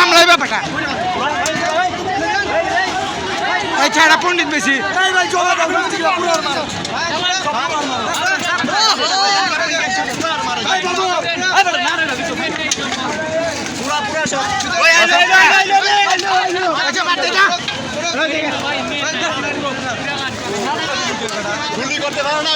মামলায় ব্যাপারটা এই ছাড়া পণ্ডিত বেশি গুলি করতে পারো না